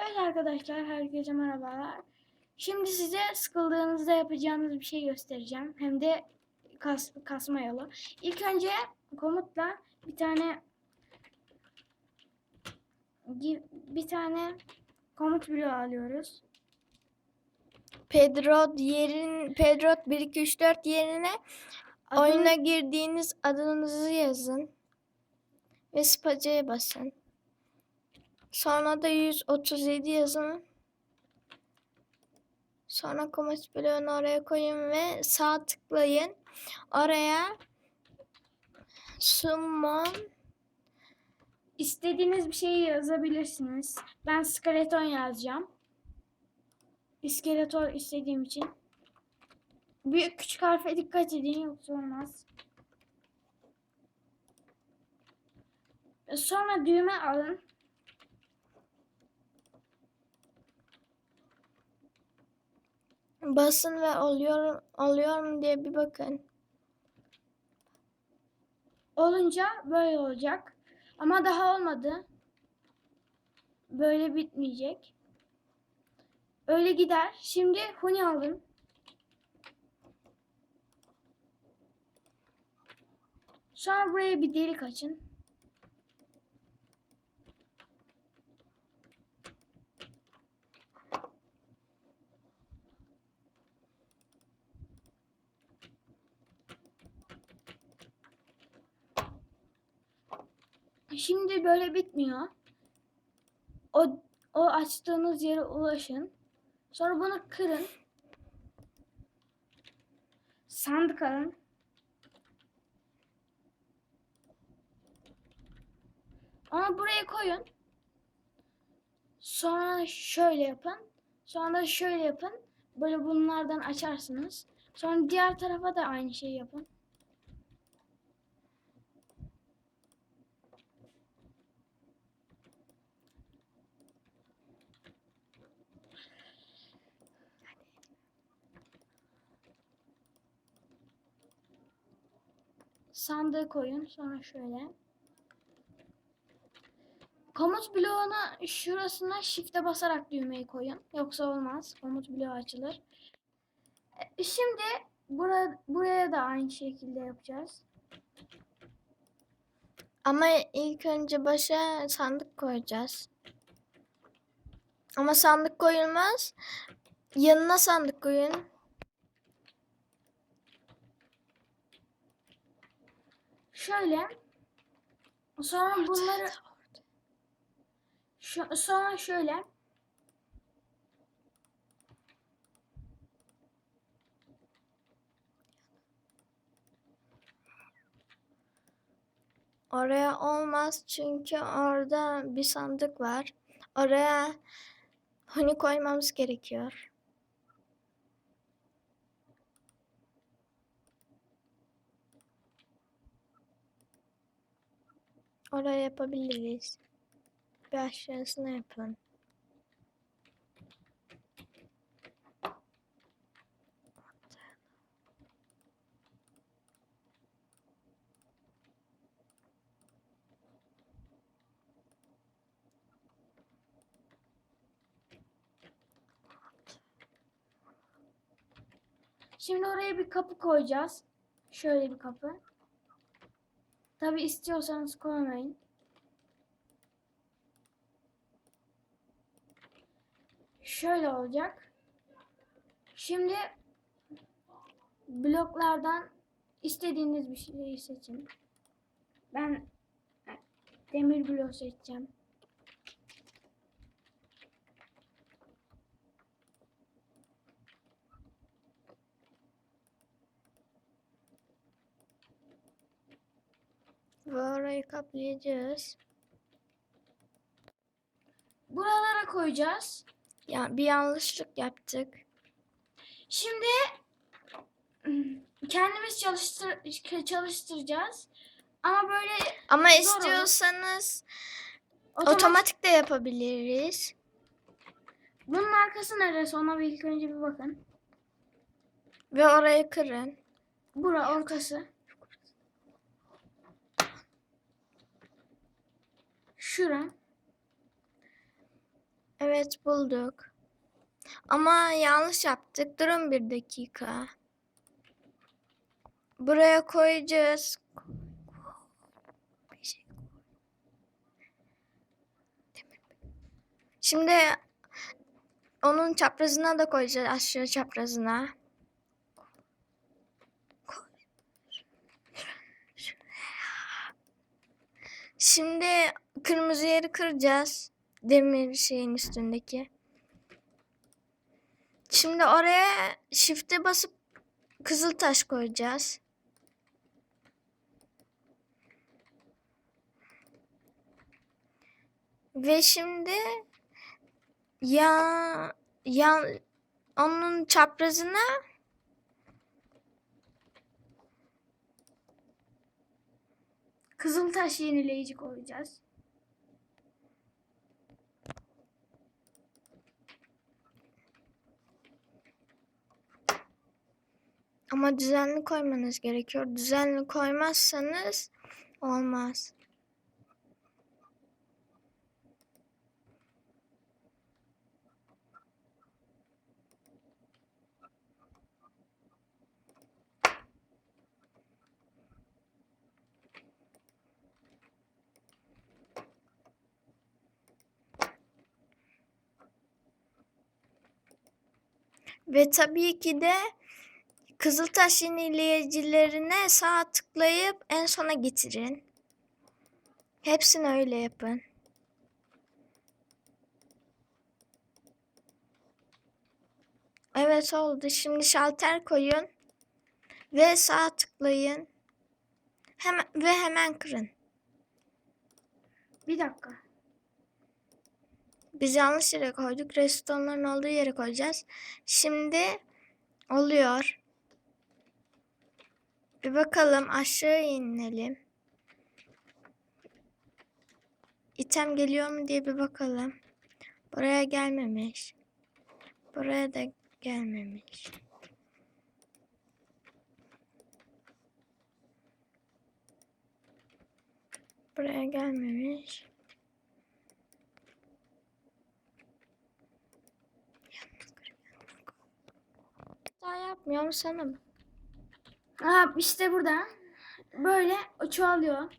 Evet arkadaşlar herkese merhabalar. Şimdi size sıkıldığınızda yapacağınız bir şey göstereceğim. Hem de kas, kasma yolu. İlk önce komutla bir tane bir tane komut bloğu alıyoruz. Pedro yerin Pedro 1 2 3 4 yerine Adını- oyuna girdiğiniz adınızı yazın ve spacaya basın. Sonra da 137 yazın. Sonra komut bloğunu oraya koyun ve sağ tıklayın. Oraya summon İstediğiniz bir şeyi yazabilirsiniz. Ben skeleton yazacağım. İskeletor istediğim için. Büyük küçük harfe dikkat edin yoksa olmaz. Sonra düğme alın. Basın ve oluyor mu diye bir bakın. Olunca böyle olacak. Ama daha olmadı. Böyle bitmeyecek. Öyle gider. Şimdi huni alın. Sonra buraya bir delik açın. Şimdi böyle bitmiyor. O o açtığınız yere ulaşın. Sonra bunu kırın. Sandık alın. Onu buraya koyun. Sonra şöyle yapın. Sonra şöyle yapın. Böyle bunlardan açarsınız. Sonra diğer tarafa da aynı şeyi yapın. Sandığı koyun. Sonra şöyle. Komut bloğuna şurasına shift'e basarak düğmeyi koyun. Yoksa olmaz. Komut bloğu açılır. E, Şimdi bura, buraya da aynı şekilde yapacağız. Ama ilk önce başa sandık koyacağız. Ama sandık koyulmaz. Yanına sandık koyun. Şöyle. Sonra bunları şu, sonra şöyle. Oraya olmaz çünkü orada bir sandık var. Oraya honey koymamız gerekiyor. Oraya yapabiliriz. Bir aşağısına yapın. Şimdi oraya bir kapı koyacağız. Şöyle bir kapı. Tabi istiyorsanız koymayın. Şöyle olacak. Şimdi bloklardan istediğiniz bir şeyi seçin. Ben demir blok seçeceğim. Ve orayı kaplayacağız. Buralara koyacağız. Ya bir yanlışlık yaptık. Şimdi kendimiz çalıştır çalıştıracağız. Ama böyle Ama Zor istiyorsanız otomatik, otomatik de yapabiliriz. bunun arkası neresi ona bir ilk önce bir bakın. Ve orayı kırın. Bura ortası. Şura. Evet bulduk. Ama yanlış yaptık. Durun bir dakika. Buraya koyacağız. Şimdi onun çaprazına da koyacağız aşağı çaprazına. Şimdi kırmızı yeri kıracağız. Demir şeyin üstündeki. Şimdi oraya shift'e basıp kızıl taş koyacağız. Ve şimdi ya ya onun çaprazına Kızıltaş yenileyici koyacağız. ama düzenli koymanız gerekiyor. Düzenli koymazsanız olmaz. Ve tabii ki de Kızıltaş yenileyicilerine sağ tıklayıp en sona getirin. Hepsini öyle yapın. Evet oldu. Şimdi şalter koyun ve sağ tıklayın. Hemen ve hemen kırın. Bir dakika. Biz yanlış yere koyduk. Restonların olduğu yere koyacağız. Şimdi oluyor. Bir bakalım aşağı inelim. İtem geliyor mu diye bir bakalım. Buraya gelmemiş. Buraya da gelmemiş. Buraya gelmemiş. Daha yapmıyorum sana mı? Aha işte burada. Böyle çoğalıyor.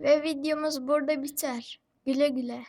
Ve videomuz burada biter. Güle güle.